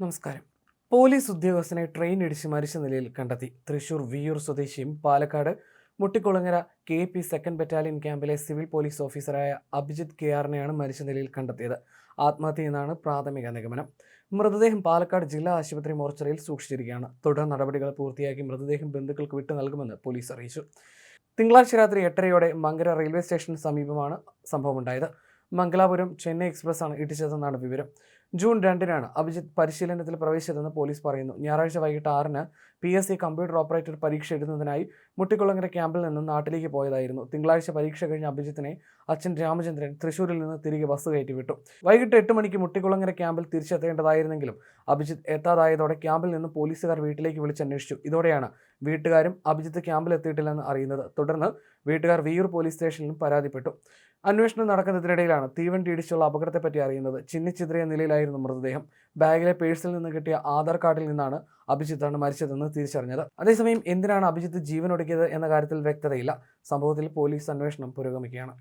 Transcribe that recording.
നമസ്കാരം. പോലീസ് ഉദ്യോഗസ്ഥനെ ട്രെയിൻ ഇടിച്ച് മരിച്ച നിലയിൽ കണ്ടെത്തി. തൃശൂർ വിയൂർ സ്വദേശിയും Palakkad Muttikulangara K P second battalion ക്യാമ്പിലെ സിവിൽ പോലീസ് ഓഫീസറായ അഭിജിത് കെ ആറിനെയാണ് മരിച്ച നിലയിൽ കണ്ടെത്തിയത്. ആത്മഹത്യ എന്നാണ് പ്രാഥമിക നിഗമനം. മൃതദേഹം പാലക്കാട് ജില്ലാ ആശുപത്രി മോർച്ചറിയിൽ സൂക്ഷിച്ചിരിക്കുകയാണ്. തുടർ നടപടികൾ പൂർത്തിയാക്കി മൃതദേഹം ബന്ധുക്കൾക്ക് വിട്ടു നൽകുമെന്ന് പോലീസ് അറിയിച്ചു. തിങ്കളാഴ്ച രാത്രി എട്ടരയോടെ മങ്കര റെയിൽവേ സ്റ്റേഷന് സമീപമാണ് സംഭവമുണ്ടായത്. മംഗലാപുരം ചെന്നൈ എക്സ്പ്രസ് ആണ് ഇടിച്ചതെന്നാണ് വിവരം. ജൂൺ രണ്ടിനാണ് അഭിജിത്ത് പരിശീലനത്തിൽ പ്രവേശിച്ചതെന്ന് പോലീസ് പറയുന്നു. ഞായറാഴ്ച വൈകിട്ട് ആറിന് P S C computer operator പരീക്ഷ എഴുതുന്നതിനായി മുട്ടിക്കുളങ്ങര ക്യാമ്പിൽ നിന്ന് നാട്ടിലേക്ക് പോയതായിരുന്നു. തിങ്കളാഴ്ച പരീക്ഷ കഴിഞ്ഞ അഭിജിത്തിനെ അച്ഛൻ രാമചന്ദ്രൻ തൃശൂരിൽ നിന്ന് തിരികെ ബസ് കയറ്റി വിട്ടു വൈകിട്ട് എട്ട് മണിക്ക് മുട്ടിക്കുളങ്ങര ക്യാമ്പിൽ തിരിച്ചെത്തേണ്ടതായിരുന്നെങ്കിലും അഭിജിത്ത് എത്താതായതോടെ ക്യാമ്പിൽ നിന്ന് പോലീസുകാർ വീട്ടിലേക്ക് വിളിച്ചന്വേഷിച്ചു. ഇതോടെയാണ് വീട്ടുകാരും അഭിജിത്ത് ക്യാമ്പിൽ എത്തിയിട്ടില്ലെന്ന് അറിയുന്നത്. തുടർന്ന് വീട്ടുകാർ വിയൂർ പോലീസ് സ്റ്റേഷനിലും പരാതിപ്പെട്ടു. അന്വേഷണം നടക്കുന്നതിനിടയിലാണ് തീവണ്ടി ഇടിച്ചുള്ള അപകടത്തെപ്പറ്റി അറിയുന്നത്. ചിന്നിച്ചിതറിയ നിലയിലായിരുന്നു മൃതദേഹം. ബാഗിലെ പേഴ്സിൽ നിന്ന് കിട്ടിയ ആധാർ കാർഡിൽ നിന്നാണ് അഭിജിത്താണ് മരിച്ചതെന്ന് തിരിച്ചറിഞ്ഞത്. അതേസമയം എന്തിനാണ് അഭിജിത്ത് ജീവനൊടുക്കിയത് എന്ന കാര്യത്തിൽ വ്യക്തതയില്ല. സംഭവത്തിൽ പോലീസ് അന്വേഷണം പുരോഗമിക്കുകയാണ്.